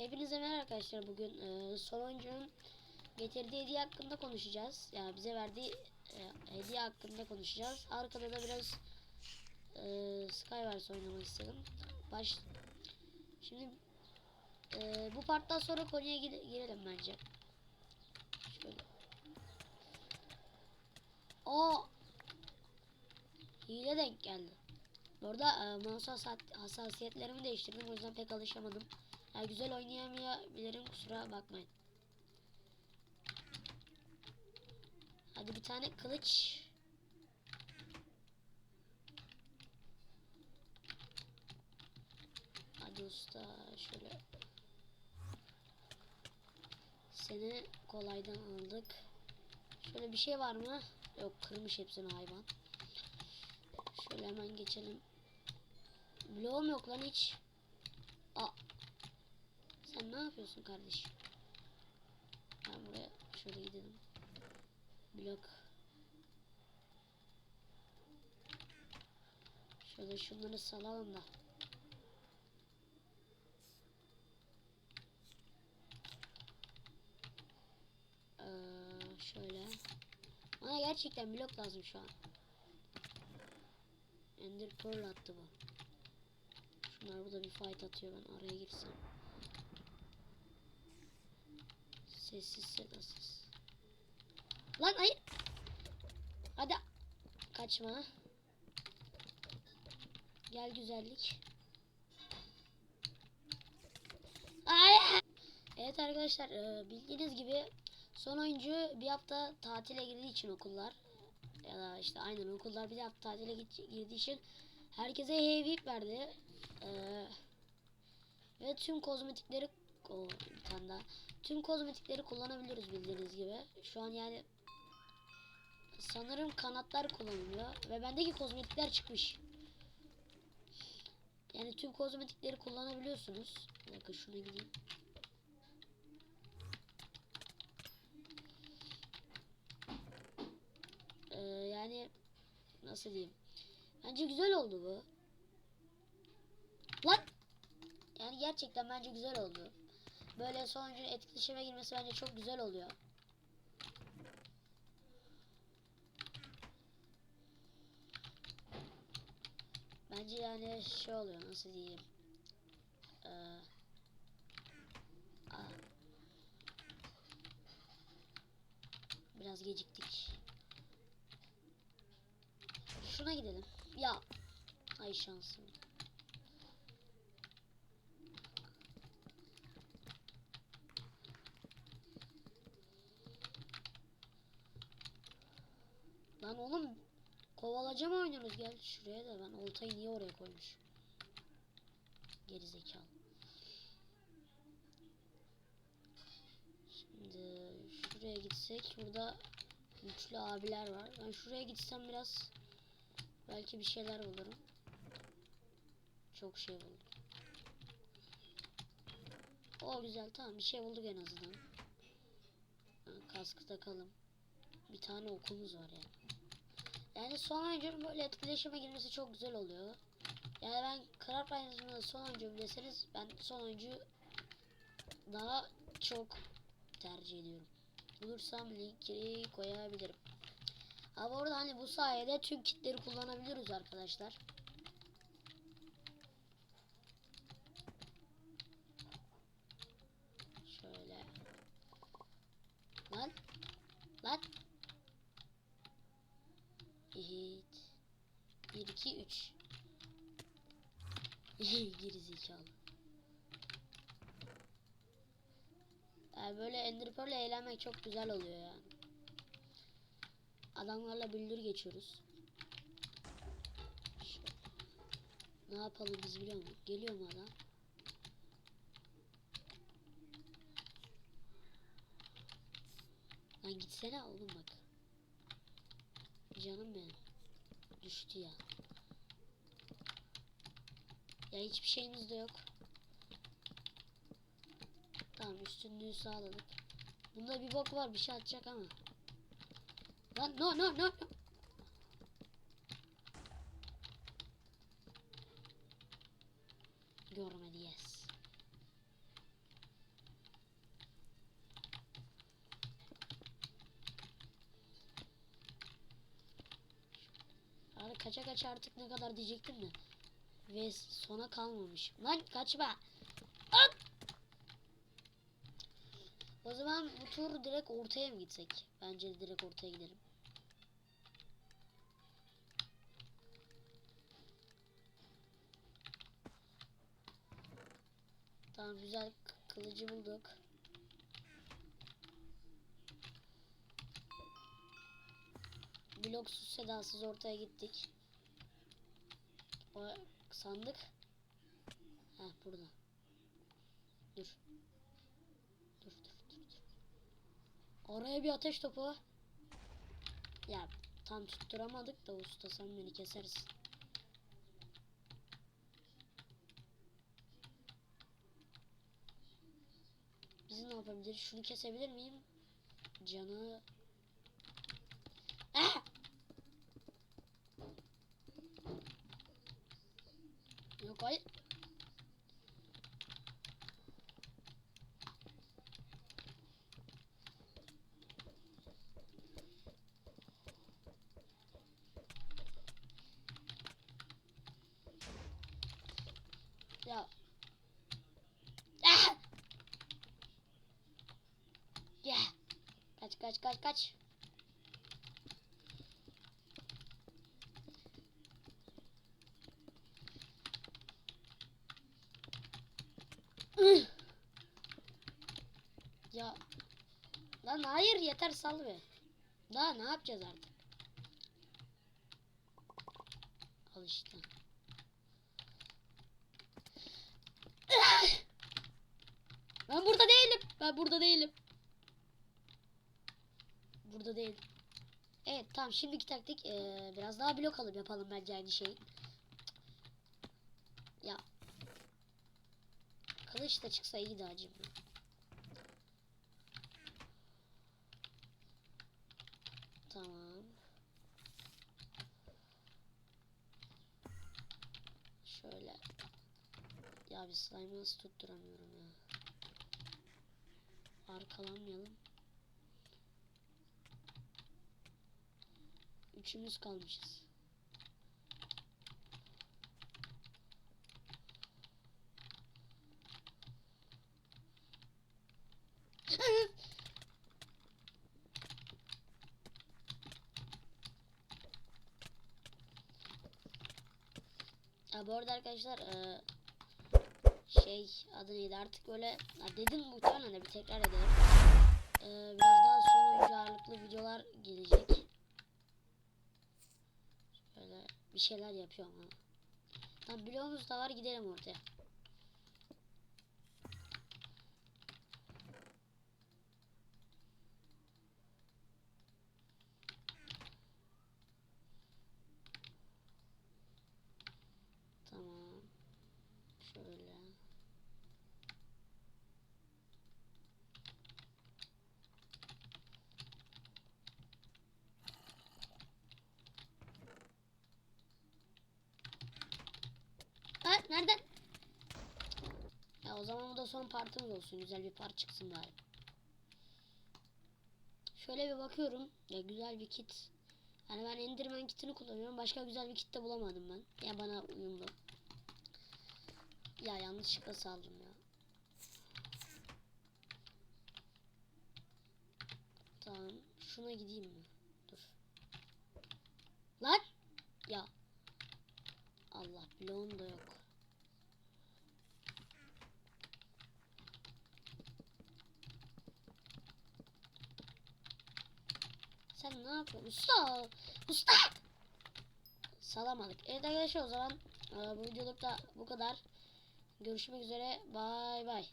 Hepinize merhaba arkadaşlar. Bugün e, son oyuncunun getirdiği hediye hakkında konuşacağız. Yani bize verdiği e, hediye hakkında konuşacağız. Arkada da biraz e, Skywars oynamak istedim. Baş Şimdi e, bu parttan sonra konuya gire- girelim bence. Şöyle. O hile denk geldi. Bu arada e, mouse hassas- hassasiyetlerimi değiştirdim. O yüzden pek alışamadım. Yani güzel oynayamayabilirim. Kusura bakmayın. Hadi bir tane kılıç. Hadi usta şöyle. Seni kolaydan aldık. Şöyle bir şey var mı? Yok kırmış hepsini hayvan. Şöyle hemen geçelim. Bloğum yok lan hiç. Aa. Sen ne yapıyorsun kardeşim? Ben buraya şöyle gidelim. Blok. Şöyle şunları salalım da. Ee, şöyle. Bana gerçekten blok lazım şu an. Ender Pearl attı bu. Şunlar burada bir fight atıyor ben araya girsem. Sessiz sedasız. Lan hayır. Hadi. Kaçma. Gel güzellik. Ay. Evet arkadaşlar e, bildiğiniz gibi son oyuncu bir hafta tatile girdiği için okullar ya da işte aynen okullar bir hafta tatile girdiği için herkese heavy verdi. Ee, ve tüm kozmetikleri bir tane daha. Tüm kozmetikleri kullanabiliyoruz bildiğiniz gibi. Şu an yani sanırım kanatlar kullanılıyor ve bendeki kozmetikler çıkmış. Yani tüm kozmetikleri kullanabiliyorsunuz. Dakika şuna gideyim. Ee, yani nasıl diyeyim? Bence güzel oldu bu. Lan! Yani gerçekten bence güzel oldu. Böyle sonucun etkileşime girmesi bence çok güzel oluyor. Bence yani şey oluyor nasıl diyeyim. Ee. Biraz geciktik. Şuna gidelim. Ya. Ay şansım. Lan oğlum kovalaca mı? Gel şuraya da ben oltayı niye oraya koymuş? Geri zekalı. Şimdi şuraya gitsek burada güçlü abiler var. Ben şuraya gitsem biraz belki bir şeyler bulurum. Çok şey buldum. O güzel tamam bir şey bulduk en azından. Ha, kaskı takalım. Bir tane okumuz var yani. Yani son oyuncunun böyle etkileşime girmesi çok güzel oluyor. Yani ben Craft Riders'ın son oyuncum deseniz ben son oyuncu daha çok tercih ediyorum. Bulursam linkini koyabilirim. Ama orada hani bu sayede tüm kitleri kullanabiliyoruz arkadaşlar. Şöyle. Lan. Lan. Evet. 1 2 3. Geri zekalı. Yani böyle Ender eğlenmek çok güzel oluyor yani. Adamlarla bildür geçiyoruz. Şöyle. Ne yapalım biz biliyor musun? Geliyor mu adam? Lan gitsene oğlum bak. Canım benim. Düştü ya. Ya hiçbir şeyimiz de yok. Tamam üstünlüğü sağladık. Bunda bir bok var bir şey atacak ama. Lan no no no. no. Kaça kaça artık ne kadar diyecektim de. Ve sona kalmamış. Lan kaçma. At! O zaman bu tur direkt ortaya mı gitsek? Bence direkt ortaya gidelim. Tamam güzel kılıcı bulduk. Bloksuz sedasız ortaya gittik. O sandık. Ha burada. Dur. Dur dur dur dur. Oraya bir ateş topu. Ya tam tutturamadık da usta sen beni kesersin. Biz ne yapabiliriz? Şunu kesebilir miyim? Canı... Kaç kaç kaç! Ya. Lan hayır yeter sal be. Daha ne yapacağız artık? Al işte. Ben burada değilim. Ben burada değilim. Burada değil. Evet tamam şimdiki taktik eee, biraz daha blok alıp yapalım bence aynı şeyi. Ya. Kılıç da çıksa iyiydi acım. Tamam. Şöyle. Ya bir slime'ı nasıl tutturamıyorum ya. Arkalanmayalım. Üçümüz kalmışız. Ya bu arada arkadaşlar eee, şey adı neydi artık böyle ya dedim muhtemelen de bir tekrar edelim. Eee, biraz daha son oyuncu ağırlıklı videolar gelecek. Şöyle bir şeyler yapıyorum ha. Tam bloğumuz da var gidelim ortaya. Tamam. Şöyle. Ha nereden? Ya o zaman bu da son partımız olsun. Güzel bir part çıksın bari. Şöyle bir bakıyorum. Ya güzel bir kit. Yani ben Enderman kitini kullanıyorum. Başka güzel bir kit de bulamadım ben. Ya bana uyumlu. Ya yanlışlıkla saldım ya. Tamam. Şuna gideyim mi? Dur. Lan! Ya. Allah bloğum da yok. Sen ne yapıyorsun? Usta! Usta! Salamadık. Evet arkadaşlar o zaman e, bu videoluk da bu kadar. Görüşmek üzere. Bay bay.